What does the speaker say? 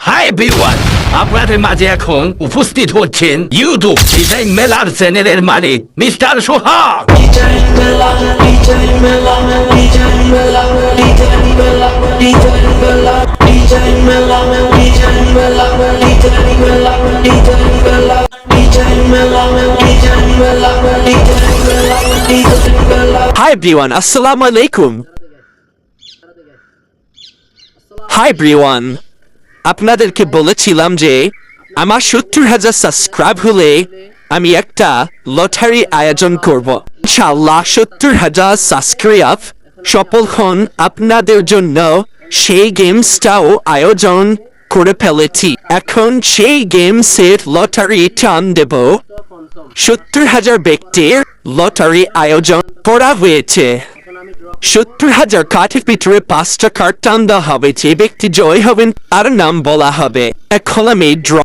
Hi everyone আপনাদের মাঝে এখন উপস্থিত হচ্ছেন ইউটিউব ডিজাইন মেলার চ্যানেলের মালিক mister Sohag Hi everyone, Assalamu alaikum. Hi everyone. আপনাদেরকে বলেছিলাম যে, আমার সত্তর হাজার সাবস্ক্রাইব হলে আমি একটা লটারি আয়োজন করব। ইনশাআল্লাহ সত্তর হাজার সাবস্ক্রাইব সফল হন আপনাদের জন্য সেই গেমসটাও আয়োজন করে ফেলেছি। এখন সেই গেমসের লটারি টান দেব। সত্তর হাজার ব্যক্তির লটারি আয়োজন করা হয়েছে। সত্তর হাজার কাঠের ভিতরে পাঁচটা কার্ড টান হবে। যে ব্যক্তি জয় হবেন, তার নাম বলা হবে। আমি ড্র